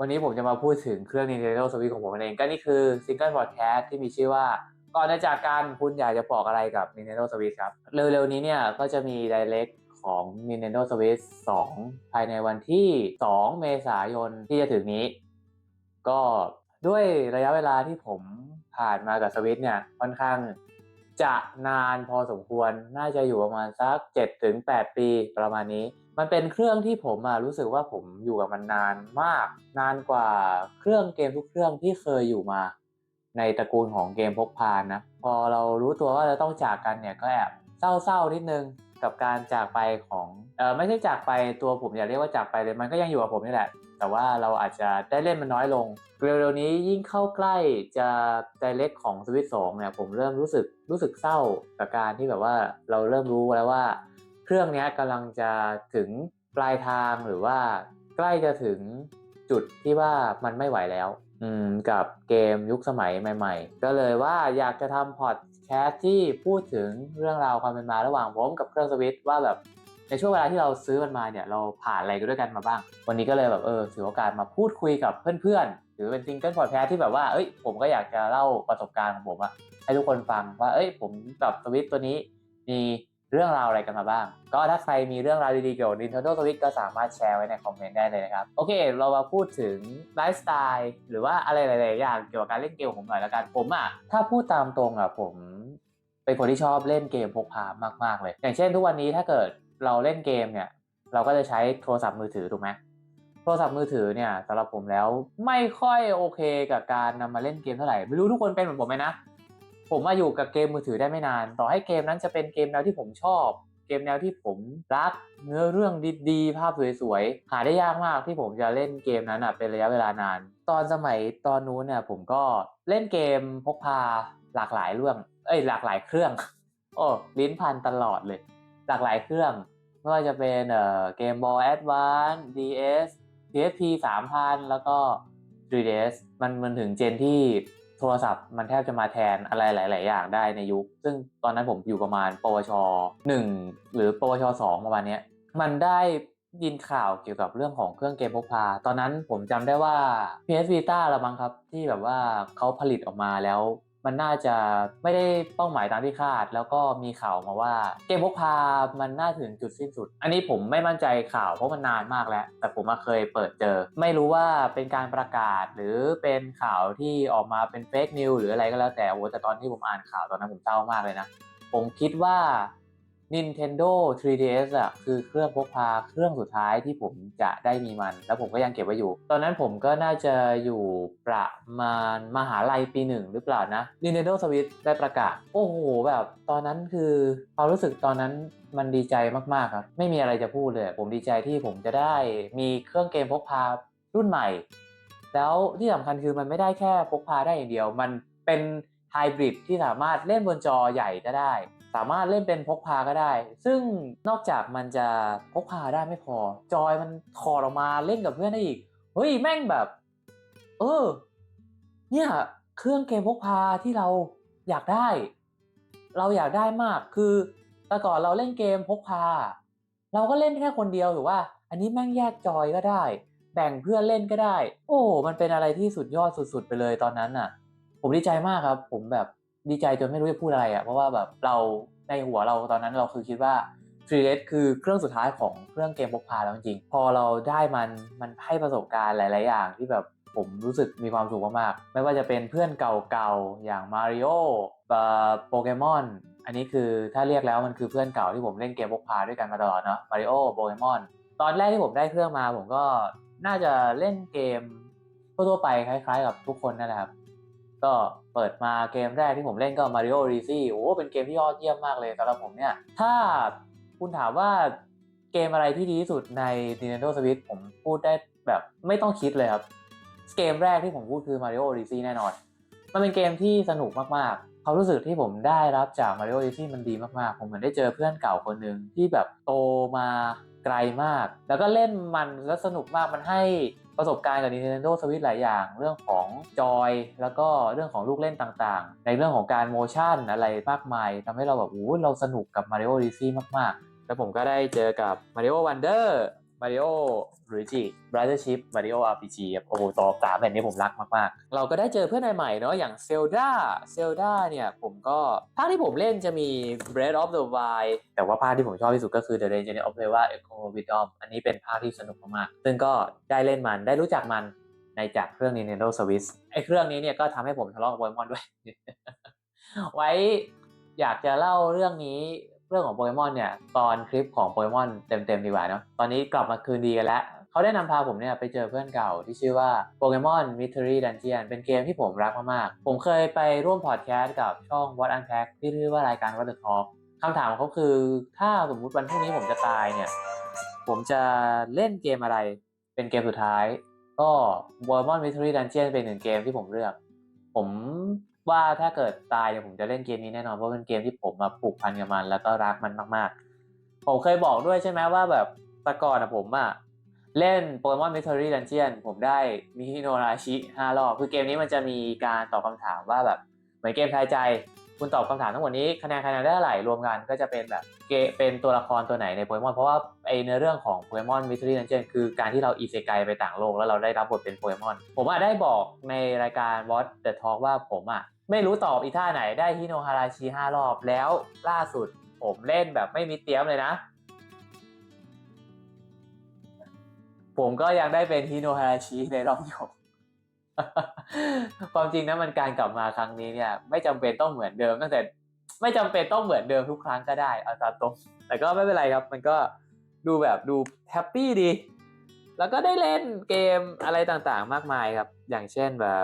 วันนี้ผมจะมาพูดถึงเครื่อง Nintendo Switch ของผมเองก็นี่คือซิงเกิลพอดแคสต์ที่มีชื่อว่าก่อนจะจากกันคุณอยากจะบอกอะไรกับ Nintendo Switch ครับ เร็วๆนี้เนี่ยก็จะมี Direct ของ Nintendo Switch 2 ภายในวันที่ 2 เมษายนที่จะถึงนี้ ก็ด้วยระยะเวลาที่ผมผ่านมากับสวิตเนี่ยค่อนข้าง จะนานพอสมควรน่าจะอยู่ประมาณสัก7ถึง8ปีประมาณนี้ มันเป็นเครื่องที่ผมอะรู้สึกว่าผมอยู่กับมันนานมาก นานกว่าเครื่องเกมทุกเครื่องที่เคยอยู่มา ในตระกูลของเกมพกพานะ พอเรารู้ตัวว่าจะต้องจากกันเนี่ยก็แอบเศร้าๆนิดนึงกับการจากไปของเออไม่ใช่จากไปตัวผมอย่าเรียกว่าจากไปเลยมันก็ยังอยู่กับผมนี่แหละ แต่ว่าเราอาจจะได้เล่นมันน้อยลง เร็วๆนี้ยิ่งเข้าใกล้จะไดเล็กของสวิตสองเนี่ยผมเริ่มรู้สึกรู้สึกเศร้ากับการที่แบบว่าเราเริ่มรู้แล้วว่า เครื่องนี้กำลังจะถึงปลายทางหรือว่าใกล้จะถึงจุดที่ว่ามันไม่ไหวแล้วกับเกมยุคสมัยใหม่ ๆ ก็เลยว่าอยากจะทำพอดแคสต์ที่พูดถึงเรื่องราวความเป็นมาระหว่างผมกับเครื่องสวิตว่าแบบ ในช่วงเวลาที่เราซื้อมันมาเนี่ยเราผ่านอะไรกันด้วยกันมาบ้าง วันนี้ก็เลยแบบเออถือโอกาสมาพูดคุยกับเพื่อนๆ หรือเป็นซิงเกิลพอดแคสที่แบบว่าเอ้ยผมก็อยากจะเล่าประสบการณ์ของผมอะให้ทุกคนฟังว่าเอ้ยผมกับสวิตตัวนี้มีเรื่องราวอะไรกันมาบ้าง ก็ถ้าใครมีเรื่องราวดีๆเกี่ยวกับ Nintendo Switch ก็สามารถแชร์ไว้ในคอมเมนต์ได้เลยนะครับ โอเค เรามาพูดถึงไลฟ์สไตล์หรือว่าอะไรหลายๆอย่างเกี่ยวกับการเล่นเกมของผมหน่อยละกัน ผมอะถ้าพูดตามตรงอะผมเป็นคนที่ชอบเล่นเกมพกพามากๆเลย อย่างเช่นทุกวันนี้ถ้าเกิด เราเล่นเกมเนี่ย เราก็จะใช้โทรศัพท์มือถือถูกไหมโทรศัพท์มือถือเนี่ยสำหรับผมแล้วไม่ค่อยโอเคกับการนำมาเล่นเกมเท่าไหร่ไม่รู้ทุกคนเป็นเหมือนผมไหมนะผมมาอยู่กับเกมมือถือได้ไม่นาน ต่อให้เกมนั้นจะเป็นเกมแนวที่ผมชอบ เกมแนวที่ผมรักเนื้อเรื่องดีๆ ภาพสวยๆ หาได้ยากมากที่ผมจะเล่นเกมนั้นเป็นระยะเวลานาน ตอนสมัยตอนนู้นเนี่ยผมก็เล่นเกมพกพาหลากหลายเรื่อง เอ้ยหลากหลายเครื่อง โอ้ลิ้นพันตลอดเลย หลากหลายเครื่องไม่ว่าจะเป็นเอ่อเกมบอลแอดวานซ์ DS PSP 3000แล้วก็ 3DS มันมันถึงเจนที่โทรศัพท์มันแทบจะมาแทนอะไรหลาย ๆ อย่างได้ในยุค ซึ่งตอนนั้นผมอยู่ประมาณ ปวช 1 หรือ ปวช 2 ประมาณนี้มันได้ยินข่าวเกี่ยวกับเรื่องของเครื่องเกมพกพา ตอนนั้นผมจำได้ว่า PS Vita ละมั้งครับ ที่แบบว่าเขาผลิตออกมาแล้ว มันน่าจะไม่ได้เป้าหมายตามที่คาด แล้วก็มีข่าวมาว่า เกมพกพามันน่าถึงจุดสิ้นสุด อันนี้ผมไม่มั่นใจข่าวเพราะมันนานมากแล้ว แต่ผมมาเคยเปิดเจอ ไม่รู้ว่าเป็นการประกาศหรือเป็นข่าวที่ออกมาเป็นเฟกนิวหรืออะไรก็แล้วแต่โอ้แต่ตอนที่ผมอ่านข่าวตอนนั้นผมเศร้ามากเลยนะ ผมคิดว่า Nintendo 3DS อะคือเครื่องพกพาเครื่องสุดท้ายที่ผมจะได้มีมัน แล้วผมก็ยังเก็บไว้อยู่ ตอนนั้นผมก็น่าจะอยู่ประมาณมหาลัยปีหนึ่งหรือเปล่านะ Nintendo Switch ได้ประกาศ โอ้โห แบบตอนนั้นคือความรู้สึกตอนนั้นมันดีใจมากๆครับไม่มีอะไรจะพูดเลย ผมดีใจที่ผมจะได้มีเครื่องเกมพกพารุ่นใหม่ แล้วที่สำคัญคือมันไม่ได้แค่พกพาได้อย่างเดียว มันเป็นไฮบริดที่สามารถเล่นบนจอใหญ่ก็ได้ สามารถเล่นเป็นพกพาก็ได้ ซึ่งนอกจากมันจะพกพาได้ไม่พอ จอยมันถอดออกมาเล่นกับเพื่อนได้อีก เฮ้ยแม่งแบบ เออ เนี่ย เครื่องเกมพกพาที่เราอยากได้ เราอยากได้มาก คือแต่ก่อนเราเล่นเกมพกพา เราก็เล่นแค่คนเดียวหรือว่า อันนี้แม่งแยกจอยก็ได้ แบ่งเพื่อนเล่นก็ได้ โอ้ มันเป็นอะไรที่สุดยอดสุด ๆ ไปเลยตอนนั้นน่ะ ผมดีใจมากครับ ผมแบบ ดีใจจนไม่รู้จะพูดอะไรอะ่ะเพราะว่าแบบเราในหัวเราตอนนั้นเราคือคิดว่า 3S คือเครื่องสุดท้ายของเครื่องเกมพกพาแล้วจริงพอเราได้มันมันให้ประสบการณ์หลาย ๆ อย่างที่แบบผมรู้สึกมีความสุขมาก ๆ ไม่ว่าจะเป็นเพื่อนเก่า ๆ อย่างมาริโอโปเกมอนอันนี้คือถ้าเรียกแล้วมันคือเพื่อนเก่าที่ผมเล่นเกมพกพาด้วยกันมาตลอดเนาะมาริโอโปเกมอนตอนแรกที่ผมได้เครื่องมาผมก็น่าจะเล่นเกมทั่วๆไปคล้าย ๆ กับทุกคนนั่นแหละครับ ก็เปิดมาเกมแรกที่ผมเล่นก็ Mario Odyssey โอ้เป็นเกมที่ยอดเยี่ยมมากเลยสำหรับผมเนี่ย ถ้าคุณถามว่าเกมอะไรที่ดีที่สุดใน Nintendo Switch ผมพูดได้แบบไม่ต้องคิดเลยครับ เกมแรกที่ผมพูดคือ Mario Odyssey แน่นอน มันเป็นเกมที่สนุกมากๆความรู้สึกที่ผมได้รับจาก Mario Odyssey มันดีมากๆ ผมเหมือนได้เจอเพื่อนเก่าคนหนึ่งที่แบบโตมาไกลมาก แล้วก็เล่นมันแล้วสนุกมากมันให้ ประสบการณ์กับ Nintendo Switch หลายอย่าง เรื่องของจอย แล้วก็เรื่องของลูกเล่นต่างๆ ในเรื่องของการโมชั่นอะไรมากมายทำให้เราแบบโอ้เราสนุกกับ Mario Odyssey มากๆ แล้วผมก็ได้เจอกับ Mario Wonder Mario หรือ G Brothership Mario RPG ครับโอ้โหต่อสามแบบนี้ผมรักมากๆ เราก็ได้เจอเพื่อนใหม่ๆเนาะอย่าง Zelda Zelda เนี่ยผมก็ภาคที่ผมเล่นจะมี Breath of the Wild แต่ว่าภาคที่ผมชอบที่สุดก็คือ The Legend of Zelda Echo Wisdom อันนี้เป็นภาคที่สนุกมากๆซึ่งก็ได้เล่นมันได้รู้จักมันในจากเครื่อง Nintendo Switch ไอ้เครื่องนี้เนี่ยก็ทำให้ผมทะเลาะกับโปเกมอนด้วย ไว้อยากจะเล่าเรื่องนี้ รื่องของโปเกมอนเนี่ยตอนคลิปของโปเกมอนเต็มๆดีกว่าเนาะตอนนี้กลับมาคืนดีกันแล้วเขาได้นำพาผมเนี่ยไปเจอเพื่อนเก่าที่ชื่อว่า Pokemon Mystery Dungeon เป็นเกมที่ผมรักมากๆ ผมเคยไปร่วมพอดแคสต์กับช่อง What Unpack ที่ชื่อว่ารายการ What the Talk คำถามของเขาคือถ้าสมมุติวันพรุ่งนี้ผมจะตายเนี่ย ผมจะเล่นเกมอะไรเป็นเกมสุดท้าย ก็ Pokemon Mystery Dungeon เป็นหนึ่งเกมที่ผมเลือก ผม ว่าถ้าเกิดตายเนี่ยผมจะเล่นเกมนี้แน่นอนเพราะเป็นเกมที่ผมมาผูกพันกับมัน แล้วก็รักมันมากๆ ผมเคยบอกด้วยใช่ไหมว่าแบบแต่ก่อนอะผมอะเล่น Pokemon Mystery Dungeon ผมได้มิฮิโนราชิห้ารอบคือเกมนี้มันจะมีการตอบคำถามว่าแบบเหมือนเกมทายใจ คุณตอบคำถามทั้งหมดนี้คะแนนคะแนนได้เท่าไหร่รวมกันก็จะเป็นแบบเกเป็นตัวละครตัวไหนในโปเกมอนเพราะว่าไอเนื้อเรื่องของโปเกมอนมิส t รีดันเจียนคือการที่เราอีเซไกไปต่างโลกแล้วเราได้รับบทเป็นโปเกมอนผมอะได้บอกในรายการ What the Talk ว่าผมอะ ไม่รู้ตอบอีท่าไหนได้ฮิโนฮาราชิห้ารอบแล้วล่าสุดผมเล่นแบบไม่มีเตรียมเลยนะ ผมก็ยังได้เป็นฮิโนฮาราชิในรอบที่หกความจริงนะมันการกลับมาครั้งนี้เนี่ย ไม่จำเป็นต้องเหมือนเดิม ตั้งแต่ไม่จำเป็นต้องเหมือนเดิมทุกครั้งก็ได้เอาตามตรงแต่ก็ไม่เป็นไรครับ มันก็ดูแบบดูแฮปปี้ดี แล้วก็ได้เล่นเกมอะไรต่างๆ มากมายครับ อย่างเช่นแบบ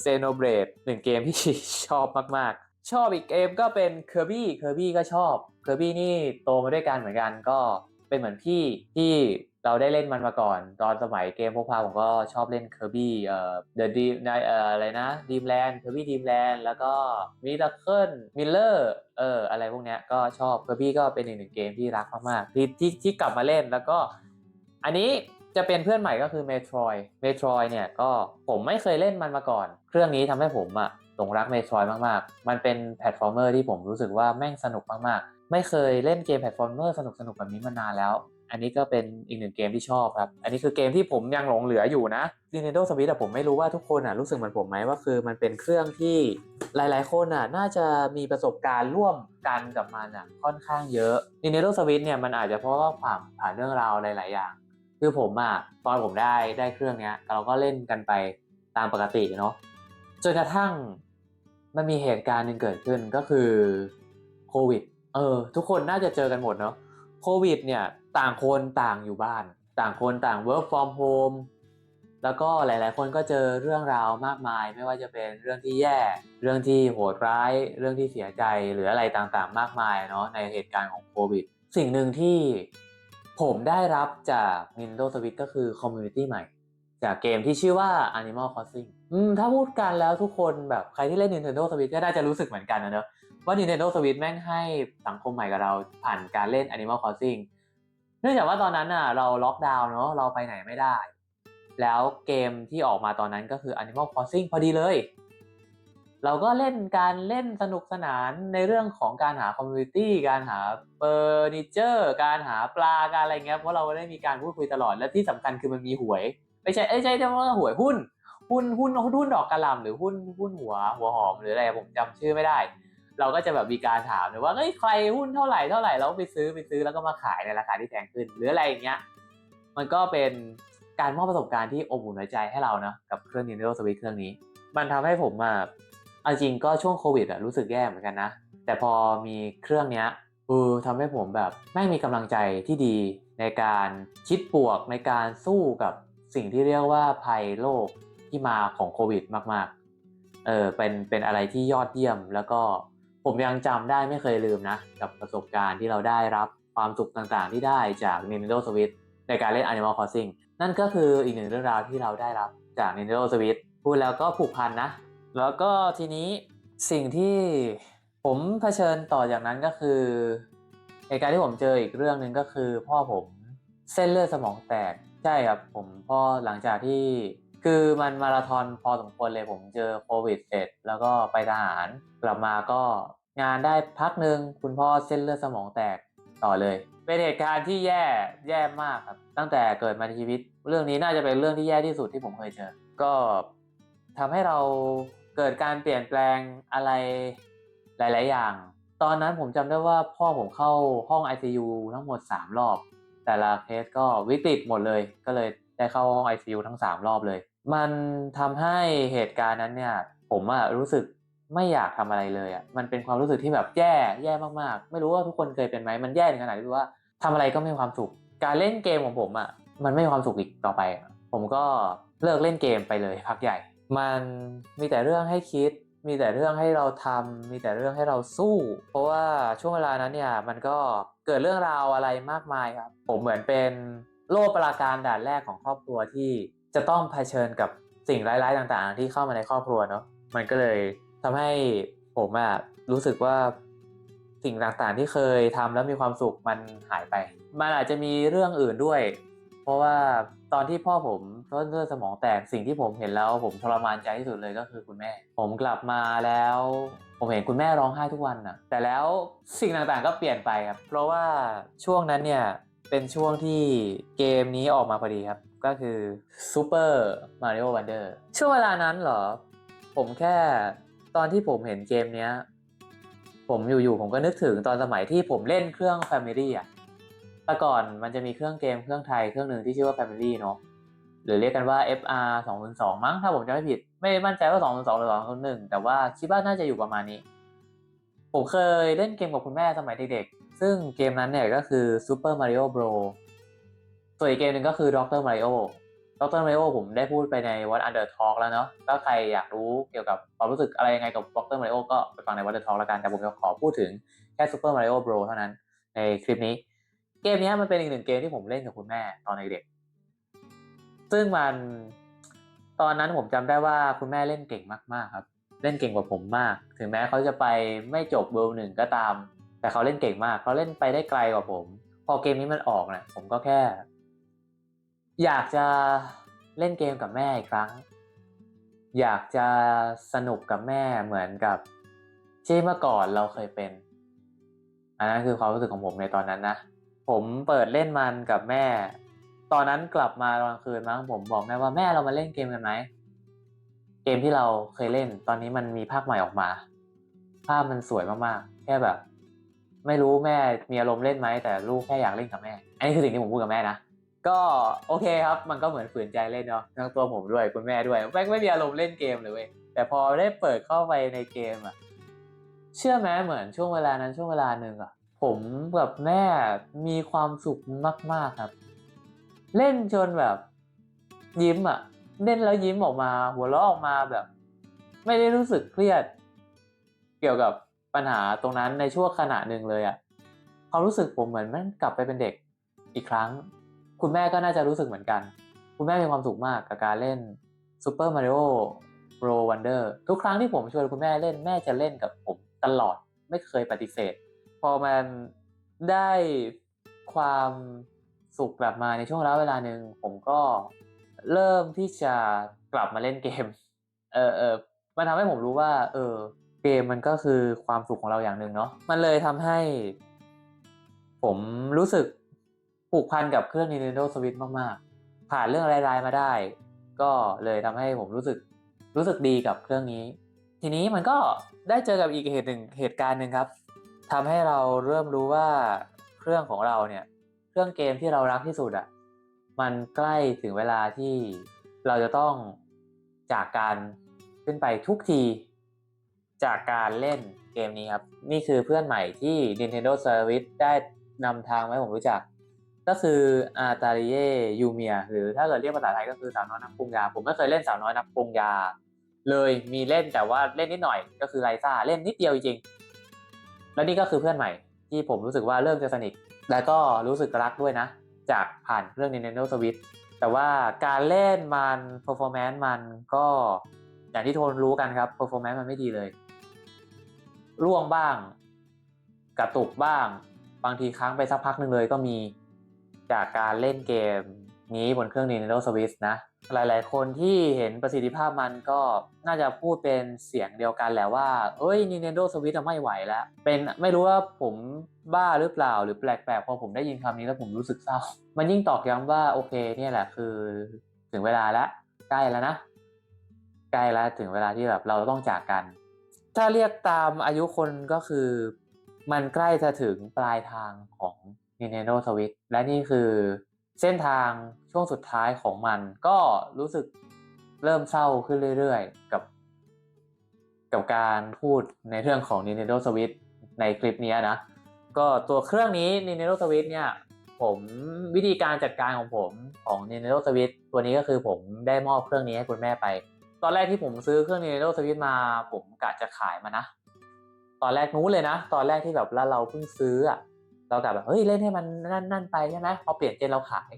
เซโนเบรดหนึ่งเกมที่ชอบมากๆ ชอบอีกเกมก็เป็นเคอร์บี้เคอร์บี้ก็ชอบเคอร์บี้นี่โตมาด้วยกันเหมือนกันก็เป็นเหมือนพี่ที่เราได้เล่นมันมาก่อน ตอนสมัยเกมพกพาผมก็ชอบเล่นเคอร์บี้เอ่อเดอะดีในเอ่ออะไรนะดีมแลนด์เคอร์บี้ดีมแลนด์แล้วก็มิราเคิลมิลเลอร์เอออะไรพวกเนี้ยก็ชอบเคอร์บี้ก็เป็นอีกหนึ่งเกมที่รักมากๆที่ที่ที่กลับมาเล่นแล้วก็อันนี้ จะเป็นเพื่อนใหม่ก็คือ Metroid Metroid เนี่ยก็ผมไม่เคยเล่นมันมาก่อน เครื่องนี้ทำให้ผมอะหลงรัก Metroid มากๆ มันเป็นแพลตฟอร์มเมอร์ที่ผมรู้สึกว่าแม่งสนุกมากๆ ไม่เคยเล่นเกมแพลตฟอร์มเมอร์สนุกๆแบบนี้มานานแล้ว อันนี้ก็เป็นอีกหนึ่งเกมที่ชอบครับ อันนี้คือเกมที่ผมยังหลงเหลืออยู่นะ Nintendo Switch อะผมไม่รู้ว่าทุกคนอะรู้สึกเหมือนผมไหมว่าคือมันเป็นเครื่องที่หลายๆ คนอะน่าจะมีประสบการณ์ร่วมกันกับมันอะค่อนข้างเยอะ Nintendo Switch เนี่ยมันอาจจะเพราะว่าผ่านผ่านเรื่องราวหลาย ๆ อย่าง คือผมอะตอนผมได้ได้เครื่องเนี้ย เราก็เล่นกันไปตามปกติเนาะจนกระทั่งมันมีเหตุการณ์หนึ่งเกิดขึ้นก็คือโควิดเออทุกคนน่าจะเจอกันหมดเนาะโควิดเนี่ยต่างคนต่างอยู่บ้าน ต่างคนต่าง work from home แล้วก็หลาย ๆ คนก็เจอเรื่องราวมากมาย ไม่ว่าจะเป็นเรื่องที่แย่ เรื่องที่โหดร้าย เรื่องที่เสียใจหรืออะไรต่างๆ มากมายเนาะในเหตุการณ์ของโควิด สิ่งหนึ่งที่ ผมได้รับจาก Nintendo Switch ก็คือคอมมูนิตี้ใหม่ จากเกมที่ชื่อว่า Animal Crossing อืมถ้าพูดกันแล้วทุกคนแบบใครที่เล่น Nintendo Switch ก็น่าจะรู้สึกเหมือนกันนะเนอะว่า Nintendo Switch แม่งให้สังคมใหม่กับเราผ่านการเล่น Animal Crossing เนื่องจากว่าตอนนั้นน่ะเราล็อกดาวน์เนาะเราไปไหนไม่ได้ แล้วเกมที่ออกมาตอนนั้นก็คือ Animal Crossing พอดีเลย เราก็เล่นการเล่นสนุกสนานในเรื่องของการหาคอมมูนิตี้การหาเฟอร์นิเจอร์ การหาปลาการอะไรเงี้ยเพราะเราได้มีการพูดคุยตลอดและที่สำคัญคือมันมีหวย ไม่ใช่เอ้ใช่ใช่ว่าหวยหุ้น หุ้นหุ้นหุ้นดอกกระหล่ำหรือหุ้นหุ้นหัวหัวหอมหรืออะไรผมจำชื่อไม่ได้ เราก็จะแบบมีการถามเลยว่าเอ้ยใครหุ้นเท่าไหร่เท่าไหร่เราไปซื้อไปซื้อแล้วก็มาขายในราคาที่แพงขึ้น หรืออะไรอย่างเงี้ยมันก็เป็นการมอบประสบการณ์ที่อบอุ่นใจให้เรานะกับเครื่อง Nintendo Switch เครื่องนี้ มันทำให้ผมอะ เอาจริงก็ช่วงโควิดอะรู้สึกแย่เหมือนกันนะ แต่พอมีเครื่องเนี้ยเออทำให้ผมแบบแม่งมีกำลังใจที่ดีในการคิดบวกในการสู้กับสิ่งที่เรียกว่าภัยโลกที่มาของโควิดมากๆ เออเป็นเป็นอะไรที่ยอดเยี่ยม แล้วก็ผมยังจำได้ไม่เคยลืมนะ กับประสบการณ์ที่เราได้รับความสุขต่างๆ ที่ได้จาก Nintendo Switch ในการเล่น Animal Crossing นั่นก็คืออีกหนึ่งเรื่องราวที่เราได้รับจาก Nintendo Switch พูดแล้วก็ผูกพันนะ แล้วก็ทีนี้สิ่งที่ผมเผชิญต่อจากนั้นก็คือเหตุการณ์ที่ผมเจออีกเรื่องหนึ่งก็คือ พ่อผมเส้นเลือดสมองแตกใช่ครับผมพ่อหลังจากที่คือมันมาราธอนพอสมควรเลยผมเจอโควิดเสร็จ แล้วก็ไปทหารกลับมาก็งานได้พักหนึ่งคุณพ่อเส้นเลือดสมองแตกต่อเลยเป็นเหตุการณ์ที่แย่แย่มากครับตั้งแต่เกิดมาในชีวิต เรื่องนี้น่าจะเป็นเรื่องที่แย่ที่สุดที่ผมเคยเจอ ก็ทำให้เรา เกิดการเปลี่ยนแปลงอะไรหลาย ๆ อย่าง ตอนนั้นผมจำได้ว่าพ่อผมเข้าห้อง ICU ทั้งหมด 3 รอบ แต่ละเคสก็วิกฤตหมดเลย ก็เลยได้เข้าห้อง ICU ทั้ง 3 รอบเลย มันทำให้เหตุการณ์นั้นเนี่ย ผมอะรู้สึกไม่อยากทำอะไรเลยอะมันเป็นความรู้สึกที่แบบแย่ แย่มากๆ ไม่รู้ว่าทุกคนเคยเป็นไหม มันแย่ถึงขนาดที่ว่าทำอะไรก็ไม่มีความสุข การเล่นเกมของผมอะมันไม่มีความสุขอีกต่อไปอผมก็เลิกเล่นเกมไปเลยพักใหญ่ มันมีแต่เรื่องให้คิด มีแต่เรื่องให้เราทำมีแต่เรื่องให้เราสู้ เพราะว่าช่วงเวลานั้นเนี่ยมันก็เกิดเรื่องราวอะไรมากมายครับ ผมเหมือนเป็นโล่ปราการด่านแรกของครอบครัวที่จะต้องเผชิญกับสิ่งร้ายๆต่างๆ ที่เข้ามาในครอบครัวเนาะมันก็เลยทำให้ผมอะรู้สึกว่าสิ่งต่างๆที่เคยทำแล้วมีความสุขมันหายไป มันอาจจะมีเรื่องอื่นด้วย เพราะว่าตอนที่พ่อผมเส้นเลือดสมองแตกสิ่งที่ผมเห็นแล้วผมทรมานใจที่สุดเลยก็คือคุณแม่ ผมกลับมาแล้ว ผมเห็นคุณแม่ร้องไห้ทุกวันน่ะแต่แล้วสิ่งต่างๆก็เปลี่ยนไปครับ เพราะว่าช่วงนั้นเนี่ยเป็นช่วงที่เกมนี้ออกมาพอดีครับ ก็คือ Super Mario Wonder ช่วงเวลานั้นเหรอ ผมแค่ตอนที่ผมเห็นเกมเนี้ย ผมอยู่ๆผมก็นึกถึงตอนสมัยที่ผมเล่นเครื่อง Family อะ แต่ก่อนมันจะมีเครื่องเกมเครื่องไทยเครื่องหนึ่งที่ชื่อว่า Family เนาะหรือเรียกกันว่า FR 202มั้งถ้าผมจำไม่ผิด ไม่มั่นใจว่า 202หรือ201แต่ว่าคิดว่าน่าจะอยู่ประมาณนี้ ผมเคยเล่นเกมกับคุณแม่สมัยเด็กๆ ซึ่งเกมนั้นเนี่ยก็คือ Super Mario Bros ส่วนอีกเกมหนึ่งก็คือ Dr. Mario Dr. Mario ผมได้พูดไปใน What Under Talk แล้วเนาะถ้าใครอยากรู้เกี่ยวกับความรู้สึกอะไรยังไงกับ Dr. Mario ก็ไปฟังใน What Under Talk แล้วกันแต่ผมจะขอพูดถึงแค่ Super Mario Bros เท่านั้นในคลิปนี้ เกมนี้มันเป็นอีกหนึ่งเกมที่ผมเล่นกับคุณแม่ตอนเด็กๆซึ่งมันตอนนั้นผมจำได้ว่าคุณแม่เล่นเก่งมากๆครับ เล่นเก่งกว่าผมมาก ถึงแม้เขาจะไปไม่จบเบอร์หนึ่งก็ตาม แต่เขาเล่นเก่งมากเขาเล่นไปได้ไกลกว่าผม พอเกมนี้มันออกเนี่ยผมก็แค่ อยากจะเล่นเกมกับแม่อีกครั้ง อยากจะสนุกกับแม่เหมือนกับที่เมื่อก่อนเราเคยเป็น อันนั้นคือความรู้สึกของผมในตอนนั้นนะ ผมเปิดเล่นมันกับแม่ ตอนนั้นกลับมาตอนกลางคืนมั้งผมบอกแม่ว่าแม่เรามาเล่นเกมกันไหมเกมที่เราเคยเล่น ตอนนี้มันมีภาคใหม่ออกมา ภาพมันสวยมากๆ แค่แบบ ไม่รู้แม่มีอารมณ์เล่นไหมแต่ลูกแค่อยากเล่นกับแม่ อันนี้คือสิ่งที่ผมพูดกับแม่นะก็โอเคครับมันก็เหมือนฝืนใจเล่นเนาะทั้งตัวผมด้วยคุณแม่ด้วยแม่ไม่มีอารมณ์เล่นเกมเลยเว้ยแต่พอได้เปิดเข้าไปในเกมอะเชื่อไหมเหมือนช่วงเวลานั้นช่วงเวลาหนึ่งอะ ผมกับแม่มีความสุขมาก ๆครับ เล่นจนแบบ ยิ้มอะเล่นแล้วยิ้มออกมา หัวเราะออกมาแบบ ไม่ได้รู้สึกเครียด เกี่ยวกับปัญหาตรงนั้นในช่วงขณะหนึ่งเลยอะความรู้สึกผมเหมือนมันกลับไปเป็นเด็กอีกครั้ง คุณแม่ก็น่าจะรู้สึกเหมือนกัน คุณแม่มีความสุขมากกับการเล่น Super Mario Bros Wonder ทุกครั้งที่ผมชวนคุณแม่เล่นแม่จะเล่นกับผมตลอดไม่เคยปฏิเสธ พอมันได้ความสุขกลับมาในช่วงระยะเวลาหนึ่งผมก็เริ่มที่จะกลับมาเล่นเกม เออเออมันทำให้ผมรู้ว่า เออ เกมมันก็คือความสุขของเราอย่างหนึ่งเนาะมันเลยทำให้ ผมรู้สึกผูกพันกับเครื่อง Nintendo Switch มาก ๆ ผ่านเรื่องร้ายๆมาได้ ก็เลยทำให้ผมรู้สึกรู้สึกดีกับเครื่องนี้ ทีนี้มันก็ได้เจอกับอีกเหตุหนึ่งเหตุการณ์หนึ่งครับ ทำให้เราเริ่มรู้ว่าเครื่องของเราเนี่ย เครื่องเกมที่เรารักที่สุดอะ่ะมันใกล้ถึงเวลาที่เราจะต้องจากการขึ้นไปทุกที จากการเล่นเกมนี้ครับ นี่คือเพื่อนใหม่ที่ Nintendo Switch ได้นำทางมาให้ผมรู้จัก ก็คืออาตาริเยยูเมียหรือถ้าเกิดเรียกภาษาไทยก็คือสาวน้อยนักปรุงยา ผมไม่เคยเล่นสาวน้อยนักปรุงยา เลยมีเล่นแต่ว่าเล่นนิดหน่อย ก็คือไรซ่าเล่นนิดเดียวจริง แล้วนี่ก็คือเพื่อนใหม่ที่ผมรู้สึกว่าเริ่มจะสนิท และก็รู้สึกรักด้วยนะ จากผ่านเรื่อง Nintendo Switch แต่ว่าการเล่นมัน performance มันก็อย่างที่ทุนรู้กันครับ performance มันไม่ดีเลย ร่วงบ้าง กระตุกบ้าง บางทีค้างไปสักพักหนึ่งเลยก็มีจากการเล่นเกมนี้บนเครื่อง Nintendo Switch นะ หลาย ๆ คนที่เห็นประสิทธิภาพมันก็น่าจะพูดเป็นเสียงเดียวกันแหละว่า เอ้ย Nintendo Switch ไม่ไหวแล้ว เป็นไม่รู้ว่าผมบ้าหรือเปล่าหรือแปลก ๆ พอผมได้ยินคำนี้แล้วผมรู้สึกเศร้า มันยิ่งตอกย้ำว่าโอเคเนี่ยแหละคือถึงเวลาแล้วใกล้แล้วนะ ใกล้แล้วถึงเวลาที่แบบเราต้องจากกัน ถ้าเรียกตามอายุคนก็คือมันใกล้จะถึงปลายทางของ Nintendo Switch และนี่คือ เส้นทางช่วงสุดท้ายของมันก็รู้สึกเริ่มเศร้าขึ้นเรื่อยๆ กับ กับการพูดในเรื่องของ Nintendo Switch ในคลิปนี้นะ ก็ตัวเครื่องนี้ Nintendo Switch เนี่ย ผมวิธีการจัดการของผมของ Nintendo Switch ตัวนี้ก็คือผมได้มอบเครื่องนี้ให้คุณแม่ไป ตอนแรกที่ผมซื้อเครื่อง Nintendo Switch มา ผมกะจะขายมันะ ตอนแรกนู้นเลยนะ ตอนแรกที่แบบแล้วเราเพิ่งซื้ออะ เรากะแบบเฮ้ยเล่นให้มันนั่นนั่นไปใช่ไหมพอเปลี่ยนเจนเราขาย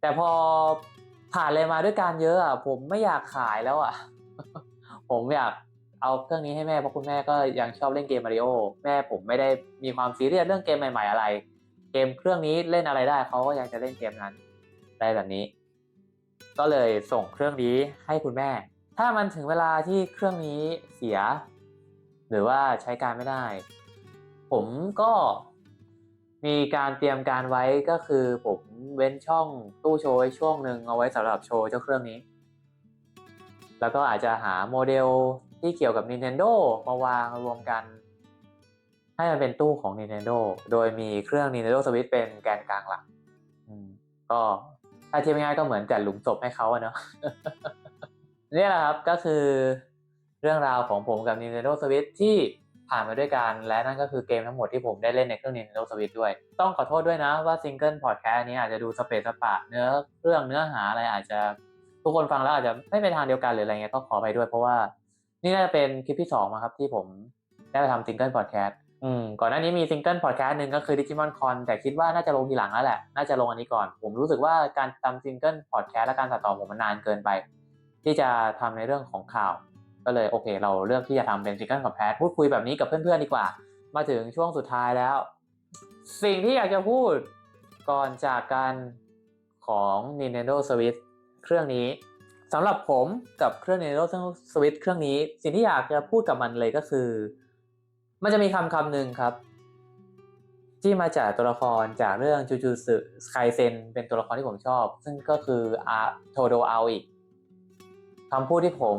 แต่พอผ่านอะไรมาด้วยการเยอะอะผมไม่อยากขายแล้วอะ ผมอยากเอาเครื่องนี้ให้แม่เพราะคุณแม่ก็ยังชอบเล่นเกมมาริโอแม่ผมไม่ได้มีความซีเรียสเรื่องเกมใหม่ ๆ อะไร เกมเครื่องนี้เล่นอะไรได้เขาก็ยังจะเล่นเกมนั้นได้แบบนี้ ก็เลยส่งเครื่องนี้ให้คุณแม่ ถ้ามันถึงเวลาที่เครื่องนี้เสีย หรือว่าใช้การไม่ได้ ผมก็ มีการเตรียมการไว้ก็คือผมเว้นช่องตู้โชว์ช่วงหนึ่งเอาไว้สำหรับโชว์เจ้าเครื่องนี้ แล้วก็อาจจะหาโมเดลที่เกี่ยวกับ Nintendo มาวางรวมกัน ให้มันเป็นตู้ของ Nintendo โดยมีเครื่อง Nintendo Switch เป็นแกนกลางหลักก็ถ้าเทียบง่ายๆก็เหมือนจัดหลุมศพให้เขาอะเนาะนี่แหละครับก็คือเรื่องราวของผมกับ Nintendo Switch ที่ ผ่านมาด้วยกัน และนั่นก็คือเกมทั้งหมดที่ผมได้เล่นในเครื่อง Nintendo Switch ด้วย ต้องขอโทษด้วยนะว่าซิงเกิลพอดแคสต์นี้อาจจะดูสเปซสปะเนื้อเรื่องเนื้อหาอะไรอาจจะทุกคนฟังแล้วอาจจะไม่เป็นทางเดียวกันหรืออะไรเงี้ยก็ขอไปด้วยเพราะว่า นี่น่าจะเป็นคลิปที่สองมาครับที่ผมได้ไปทำซิงเกิลพอดแคสต์อืมก่อนหน้านี้มีซิงเกิลพอดแคสต์หนึ่งก็คือ Digimon Con แต่คิดว่าน่าจะลงทีหลังแล้วแหละ น่าจะลงอันนี้ก่อน ผมรู้สึกว่าการทำซิงเกิลพอดแคสต์และการตัดต่อผมมันนานเกินไป ที่จะทำในเรื่องของข่าว ก็เลยโอเค เราเลือกที่จะทำเป็นซิงเกิลพอดแคสต์พูดคุยแบบนี้กับเพื่อนๆดีกว่า มาถึงช่วงสุดท้ายแล้ว สิ่งที่อยากจะพูดก่อนจากการของ Nintendo Switch เครื่องนี้สำหรับผมกับเครื่อง Nintendo Switch เครื่องนี้ สิ่งที่อยากจะพูดกับมันเลยก็คือ มันจะมีคำคำหนึ่งครับ ที่มาจากตัวละครจากเรื่องจูจูสึไคเซนเป็นตัวละครที่ผมชอบ ซึ่งก็คืออาโทโดอาอิคำพูดที่ผม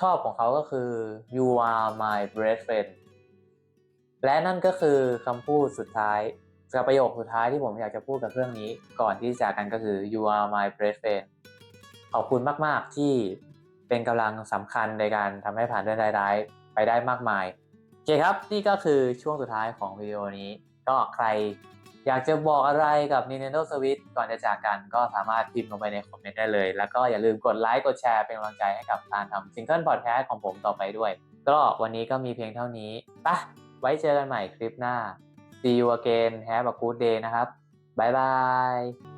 ชอบของเขาก็คือ you are my best friend และนั่นก็คือคำพูดสุดท้ายกับประโยคสุดท้ายที่ผมอยากจะพูดกับเรื่องนี้ ก่อนที่จะจากกันก็คือ you are my best friend ขอบคุณมาก ๆ ที่เป็นกำลังสำคัญในการทำให้ผ่านเรื่องร้ายๆไปได้มากมายโอเคครับ นี่ก็คือช่วงสุดท้ายของวิดีโอนี้ ก็ใคร อยากจะบอกอะไรกับ Nintendo Switch ก่อนจะจากกันก็สามารถพิมพ์ลงไปในคอมเมนต์ได้เลย แล้วก็อย่าลืมกดไลค์กดแชร์เป็นกำลังใจให้กับการทำซิงเกิลพอดแคสต์ของผมต่อไปด้วย ก็วันนี้ก็มีเพียงเท่านี้ปะไว้เจอกันใหม่คลิปหน้า See you again Have a good day นะครับบ๊ายบาย